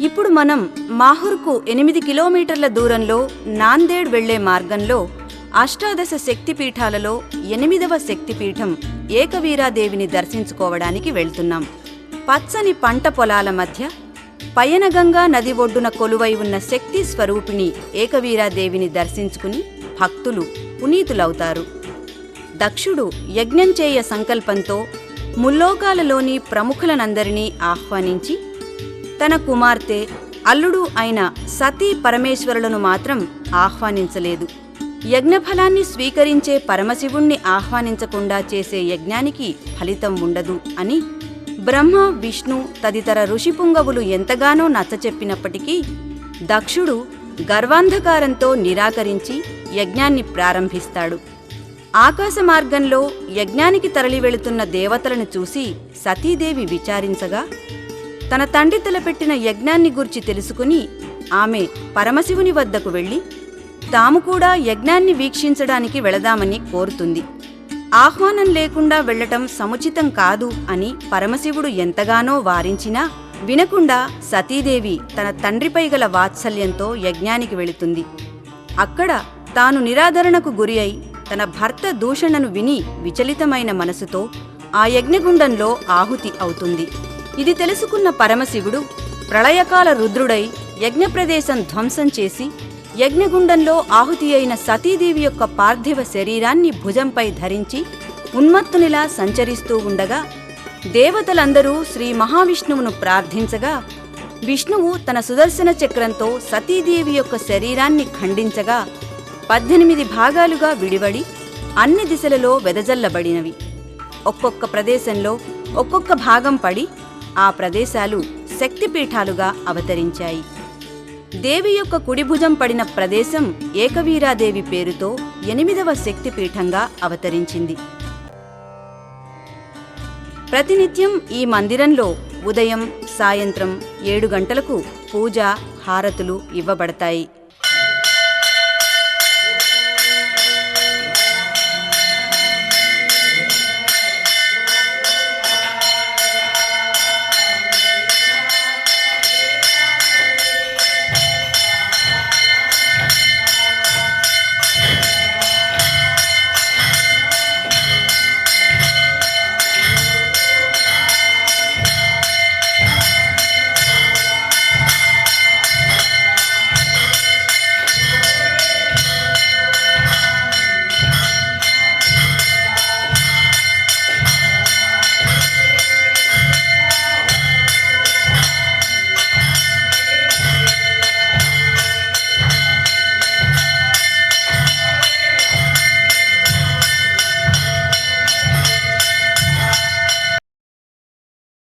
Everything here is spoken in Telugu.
ఇప్పుడు మనం మాహూర్కు ఎనిమిది కిలోమీటర్ల దూరంలో నాందేడ్ వెళ్ళే మార్గంలో అష్టాదశ శక్తిపీఠాలలో ఎనిమిదవ శక్తిపీఠం ఏకవీరాదేవిని దర్శించుకోవడానికి వెళ్తున్నాం. పచ్చని పంట పొలాల మధ్య పయనగంగా నది ఒడ్డున కొలువై ఉన్న శక్తి స్వరూపిణి ఏకవీరాదేవిని దర్శించుకుని భక్తులు పునీతులవుతారు. దక్షుడు యజ్ఞం చేయ సంకల్పంతో ముల్లోకాలలోని ప్రముఖులనందరినీ ఆహ్వానించి తన కుమార్తె అల్లుడు అయిన సతీ పరమేశ్వరులను మాత్రం ఆహ్వానించలేదు. యజ్ఞఫలాన్ని స్వీకరించే పరమశివుణ్ణి ఆహ్వానించకుండా చేసే యజ్ఞానికి ఫలితం ఉండదు అని బ్రహ్మ విష్ణు తదితర ఋషిపుంగవులు ఎంతగానో నచ్చచెప్పినప్పటికీ దక్షుడు గర్వాంధకారంతో నిరాకరించి యజ్ఞాన్ని ప్రారంభిస్తాడు. ఆకాశ మార్గంలో యజ్ఞానికి తరలి వెళుతున్న దేవతలను చూసి సతీదేవి విచారించగా తన తండ్రి తలపెట్టిన యజ్ఞాన్ని గురించి తెలుసుకుని ఆమె పరమశివుని వద్దకు వెళ్ళి తాము కూడా యజ్ఞాన్ని వీక్షించడానికి వెళదామని కోరుతుంది. ఆహ్వానం లేకుండా వెళ్ళటం సముచితం కాదు అని పరమశివుడు ఎంతగానో వారించినా వినకుండా సతీదేవి తన తండ్రిపై గల వాత్సల్యంతో యజ్ఞానికి వెళుతుంది. అక్కడ తాను నిరాదరణకు గురి అయి తన భర్త దూషణను విని విచలితమైన మనసుతో ఆ యజ్ఞగుండంలో ఆహుతి అవుతుంది. ఇది తెలుసుకున్న పరమశివుడు ప్రళయకాల రుద్రుడై యజ్ఞప్రదేశం ధ్వంసం చేసి యజ్ఞగుండంలో ఆహుతి అయిన సతీదేవి యొక్క పార్థివ శరీరాన్ని భుజంపై ధరించి ఉన్మత్తునిలా సంచరిస్తూ ఉండగా దేవతలందరూ శ్రీ మహావిష్ణువును ప్రార్థించగా విష్ణువు తన సుదర్శన చక్రంతో సతీదేవి యొక్క శరీరాన్ని ఖండించగా పద్దెనిమిది భాగాలుగా విడివడి అన్ని దిశలలో వెదజల్లబడినవి. ఒక్కొక్క ప్రదేశంలో ఒక్కొక్క భాగం పడి ఆ ప్రదేశాలు శక్తిపీఠాలుగా అవతరించాయి. దేవి యొక్క కుడిభుజం పడిన ప్రదేశం ఏకవీరాదేవి పేరుతో ఎనిమిదవ శక్తిపీఠంగా అవతరించింది. ప్రతినిత్యం ఈ మందిరంలో ఉదయం సాయంత్రం ఏడు గంటలకు పూజ హారతులు ఇవ్వబడతాయి.